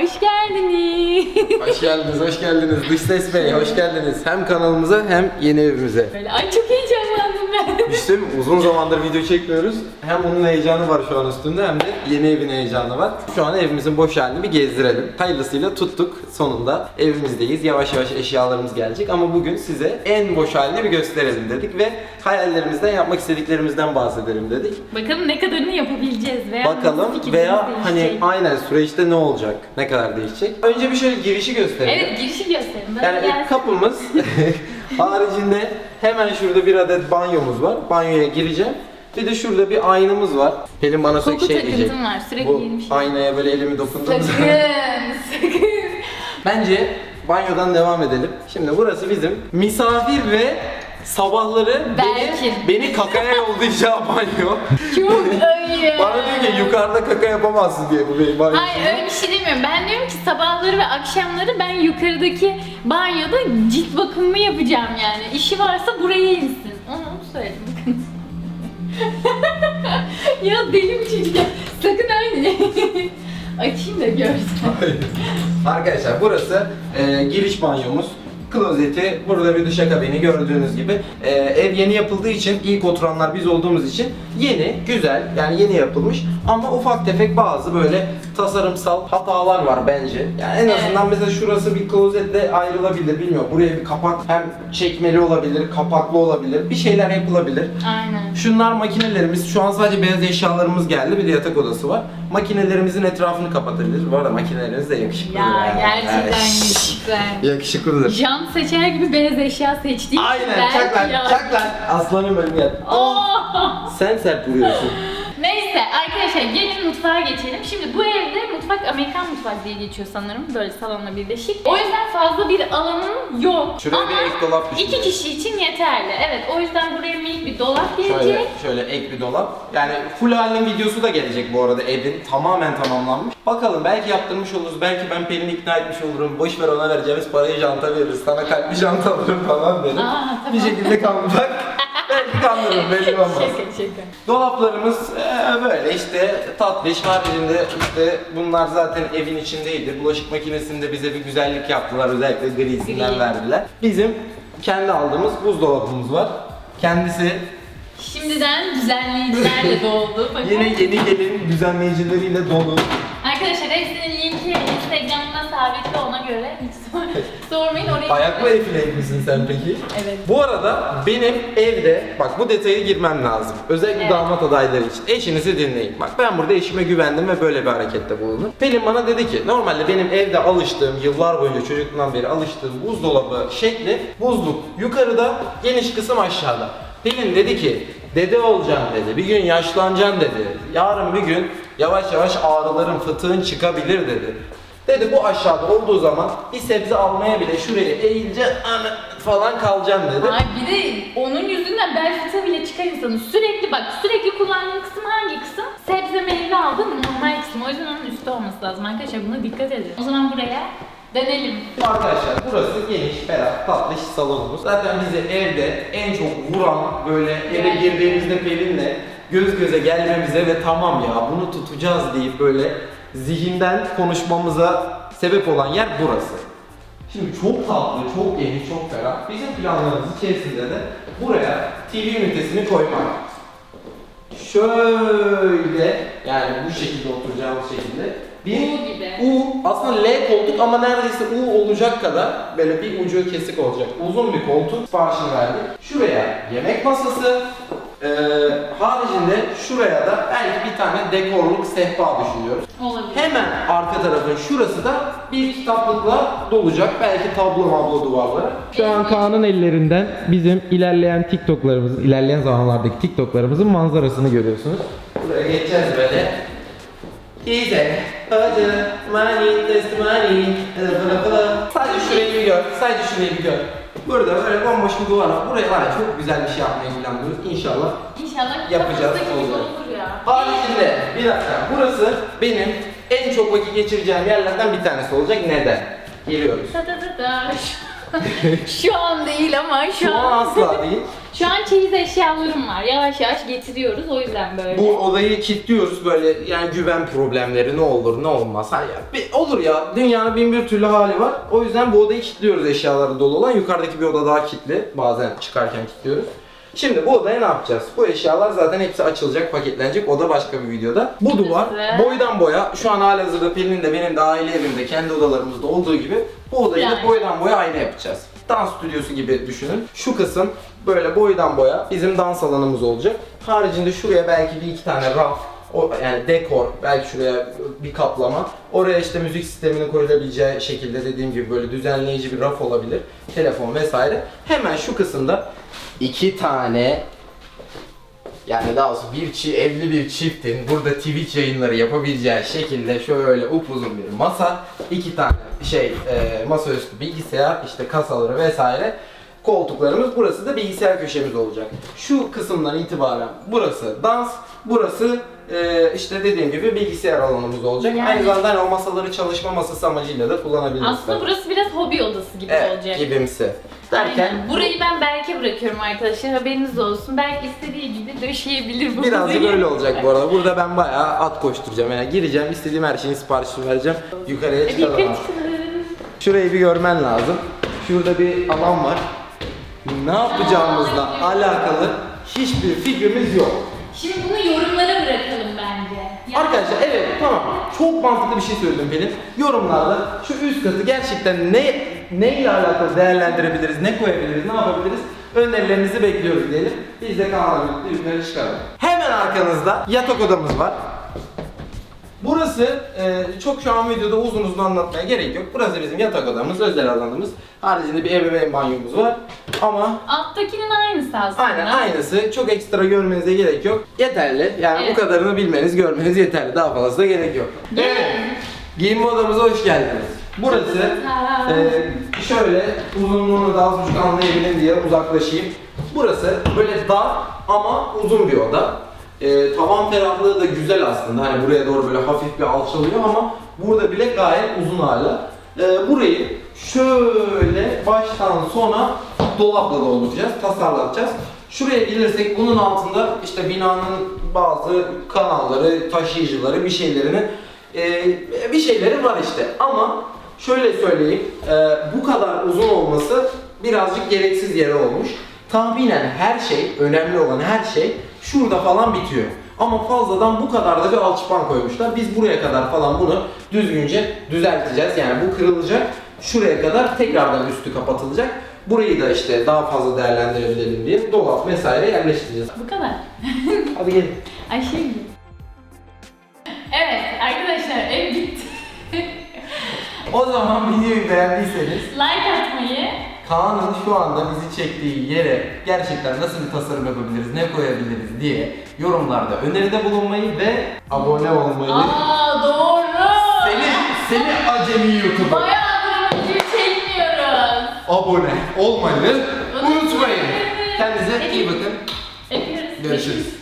Hoş geldiniz. Hoş geldiniz, hoş geldiniz. Dış Ses Bey, hoş geldiniz. Hem kanalımıza hem yeni evimize. Böyle ben. İşte uzun zamandır video çekmiyoruz. Hem onun heyecanı var şu an üstünde hem de yeni evin heyecanı var. Şu an evimizin boş halini bir gezdirelim. Hayırlısıyla tuttuk sonunda. Evimizdeyiz. Yavaş yavaş eşyalarımız gelecek ama bugün size en boş halini bir gösterelim dedik ve hayallerimizden, yapmak istediklerimizden bahsedelim dedik. Bakalım ne kadarını yapabileceğiz veya nasıl Bakalım fikrimiz veya hani değişecek. aynen süreçte ne olacak, ne kadar değişecek. Önce bir şöyle girişi gösterelim. Evet girişi gösterin. Böyle Yani gelsin. kapımız haricinde hemen şurada bir adet banyomuz var. Banyoya gireceğim. Bir de şurada bir aynamız var. Pelin bana Koku şey diyecek. takıntım var, sürekli Bu yeni bir şey. aynaya böyle elimi dokunduğum Sakın, zaman. sakın. Bence banyodan devam edelim. Şimdi burası bizim misafir ve sabahları Belki. beni, beni kakaya yollayacağı banyo. Çok ayı. Bana diyor ki yukarıda kaka yapamazsın diye bu benim banyo. Hayır öyle bir şey demiyorum. Ben diyorum ki sabahları ve akşamları ben yukarıdaki banyoda cilt bakımımı yapacağım yani. İşi varsa buraya insin. Onu, söyledim. ya deli mi çocuk ya? Sakın aynı. Açayım da görsün. Arkadaşlar burası e, giriş banyomuz. Klozeti, burada bir duşakabini gördüğünüz gibi. E, ev yeni yapıldığı için, ilk oturanlar biz olduğumuz için yeni, güzel, yani yeni yapılmış. Ama ufak tefek bazı böyle tasarımsal hatalar var bence. Yani en azından mesela şurası bir klozetle ayrılabilir, bilmiyorum. Buraya bir kapak hem çekmeli olabilir, kapaklı olabilir, bir şeyler yapılabilir. Aynen. Şunlar makinelerimiz. Şu an sadece beyaz eşyalarımız geldi. Bir de yatak odası var. Makinelerimizin etrafını kapatabiliriz. Bu arada makinelerimiz de yakışıklı. Ya gerçekten Güzel. Yakışıklıdır. Jant seçer gibi beyaz eşya seçtiğim için Aynen belki çak lan ya. çak lan. Aslanım benim ya. Oh! Sen sert vuruyorsun. Arkadaşlar gelin mutfağa geçelim. Şimdi bu evde mutfak Amerikan mutfak diye geçiyor sanırım. Böyle salonla birleşik. O yüzden fazla bir alanım yok. Şuraya Ama bir ek dolap iki düşünüyorum. kişi için yeterli. Evet o yüzden buraya minik bir dolap gelecek. Şöyle, şöyle ek bir dolap. Yani full halinin videosu da gelecek bu arada evin tamamen tamamlanmış. Bakalım belki yaptırmış oluruz. Belki ben Pelin'i ikna etmiş olurum. Boş ver ona vereceğimiz parayı janta veririz. Sana kalpli jant alırım falan derim. Aa, tamam. Bir şekilde kandırmak. belki kandırırım belli olmaz. şaka şaka. Dolaplarımız eee, böyle işte tatlış haricinde işte bunlar zaten evin içindeydi. Bulaşık makinesinde bize bir güzellik yaptılar. Özellikle grisinden Gri. verdiler. Bizim kendi aldığımız buzdolabımız var. Kendisi Şimdiden düzenleyicilerle doldu. Bakın. yine yeni gelin düzenleyicileriyle dolu. Arkadaşlar hepsinin linki Instagram'ına sabitli ona göre hiç sor- sormayın oraya. Ayaklı efileyip misin sen peki? Evet. Bu arada benim evde, bak bu detayı girmem lazım. Özellikle Evet. damat adayları için. Eşinizi dinleyin. Bak ben burada eşime güvendim ve böyle bir harekette bulundum. Pelin bana dedi ki, normalde benim evde alıştığım, yıllar boyunca çocukluğumdan beri alıştığım buzdolabı şekli buzluk yukarıda, geniş kısım aşağıda. Pelin dedi ki, dede olacaksın dedi, bir gün yaşlanacaksın dedi. Yarın bir gün yavaş yavaş ağrıların, fıtığın çıkabilir dedi. Dedi bu aşağıda olduğu zaman bir sebze almaya bile şuraya ana- falan kalacaksın dedi. Ay bir de onun yüzünden bel fıtığı bile çıkar insanın. Sürekli bak sürekli kullandığın kısım hangi kısım? Sebze meyve aldın normal kısım. O yüzden onun üstü olması lazım arkadaşlar buna dikkat edin. O zaman buraya dönelim. Arkadaşlar burası geniş, ferah, tatlış salonumuz. Zaten bizi evde en çok vuran böyle eve Evet. girdiğimizde Pelin'le göz göze gelmemize ve tamam ya bunu tutacağız deyip böyle zihinden konuşmamıza sebep olan yer burası. Şimdi çok tatlı, çok geniş, çok ferah. Bizim planlarımız içerisinde de buraya TV ünitesini koymak. Şöyle yani bu şekilde oturacağımız şekilde bir U gibi. U aslında L koltuk ama neredeyse U olacak kadar böyle bir ucu kesik olacak. Uzun bir koltuk siparişini verdik. Şuraya yemek masası, eee haricinde şuraya da belki bir tane dekorluk sehpa düşünüyoruz. Olabilir. Hemen arka tarafın şurası da bir kitaplıkla dolacak. Belki tablo mablo duvarları. Şu an Kaan'ın ellerinden bizim ilerleyen TikTok'larımızın, ilerleyen zamanlardaki TikTok'larımızın manzarasını görüyorsunuz. Buraya geçeceğiz böyle. İyice. Acı, money, testimony, fıla fıla. Sadece şurayı bir gör, sadece şurayı bir gör. Burada böyle bomboş bir duvar var. Buraya var ya çok güzel bir şey yapmayı planlıyoruz. İnşallah İnşallah Yapacağız, kafamızdaki gibi olacak. olur ya. Haricinde bir dakika burası benim en çok vakit geçireceğim yerlerden bir tanesi olacak. Neden? Geliyoruz. Ta ta ta ta. şu an değil ama şu, Şu an asla değil. Şu an çeyiz eşyalarım var. Yavaş yavaş getiriyoruz o yüzden böyle. Bu odayı kilitliyoruz böyle yani güven problemleri ne olur ne olmaz. Hani ya, bir- olur ya dünyanın bin bir türlü hali var. O yüzden bu odayı kilitliyoruz eşyaları dolu olan. Yukarıdaki bir oda daha kilitli. Bazen çıkarken kilitliyoruz. Şimdi bu odaya ne yapacağız? Bu eşyalar zaten hepsi açılacak, paketlenecek. O da başka bir videoda. Bu duvar boydan boya şu an halihazırda Pelin'in de benim de aile evimde kendi odalarımızda olduğu gibi bu odayı da Yani. boydan boya aynı yapacağız. Dans stüdyosu gibi düşünün. Şu kısım böyle boydan boya bizim dans alanımız olacak. Haricinde şuraya belki bir iki tane raf, o yani dekor, belki şuraya bir kaplama. Oraya işte müzik sisteminin koyulabileceği şekilde dediğim gibi böyle düzenleyici bir raf olabilir. Telefon vesaire. Hemen şu kısımda iki tane yani daha doğrusu bir çi evli bir çiftin burada Twitch yayınları yapabileceği şekilde şöyle upuzun bir masa, iki tane şey e, masaüstü bilgisayar, işte kasaları vesaire koltuklarımız. Burası da bilgisayar köşemiz olacak. Şu kısımdan itibaren burası dans, burası e, işte dediğim gibi bilgisayar alanımız olacak. Yani- Aynı zamanda hani o masaları çalışma masası amacıyla da kullanabiliriz. Aslında tabii. burası biraz hobi odası gibi evet, olacak. gibimsi. Derken Aynen. Burayı ben Berk'e bırakıyorum arkadaşlar. Haberiniz olsun. Berk istediği gibi döşeyebilir bu Birazcık öyle olacak bu arada. Burada ben bayağı at koşturacağım. Yani gireceğim, istediğim her şeyin siparişini vereceğim. Yukarıya çıkalım. Şurayı bir görmen lazım. Şurada bir alan var. Ne yapacağımızla alakalı hiçbir fikrimiz yok. Şimdi bunu Arkadaşlar evet tamam. Çok mantıklı bir şey söyledin Pelin. Yorumlarda şu üst katı gerçekten ne neyle alakalı değerlendirebiliriz, ne koyabiliriz, ne yapabiliriz? Önerilerinizi bekliyoruz diyelim. Biz de birlikte yukarı çıkalım. Hemen arkanızda yatak odamız var. Burası e, çok şu an videoda uzun uzun anlatmaya gerek yok. Burası bizim yatak odamız, özel alanımız. Haricinde bir ebeveyn banyomuz var. Ama Alttakinin aynısı aslında. Aynen aynısı. Çok ekstra görmenize gerek yok. Yeterli. Yani Evet. bu kadarını bilmeniz, görmeniz yeterli. Daha fazla da gerek yok. Evet. Giyinme odamıza hoş geldiniz. Burası e, şöyle uzunluğunu daha az buçuk anlayabilin diye uzaklaşayım. Burası böyle dar ama uzun bir oda. E, tavan ferahlığı da güzel aslında. Hani buraya doğru böyle hafif bir alçalıyor ama burada bile gayet uzun hala. E, burayı şöyle baştan sona dolapla dolduracağız, tasarlatacağız. Şuraya gelirsek bunun altında işte binanın bazı kanalları, taşıyıcıları bir şeylerinin e, bir şeyleri var işte. Ama şöyle söyleyeyim, e, bu kadar uzun olması birazcık gereksiz yere olmuş. Tahminen her şey, önemli olan her şey şurada falan bitiyor. Ama fazladan bu kadar da bir alçıpan koymuşlar. Biz buraya kadar falan bunu düzgünce düzelteceğiz. Yani bu kırılacak. Şuraya kadar tekrardan üstü kapatılacak. Burayı da işte daha fazla değerlendirebilelim diye dolap vesaire yerleştireceğiz. Bu kadar. Hadi gelin. Ayşegül. Evet arkadaşlar ev bitti. O zaman videoyu beğendiyseniz like atmayı, Kaan'ın şu anda bizi çektiği yere gerçekten nasıl bir tasarım yapabiliriz, ne koyabiliriz diye yorumlarda öneride bulunmayı ve abone olmayı. aa doğru. Seni, seni acemi YouTuber Bayağıdır video çekmiyoruz. abone olmayı Unutmayın. Kendinize iyi bakın. Görüşürüz.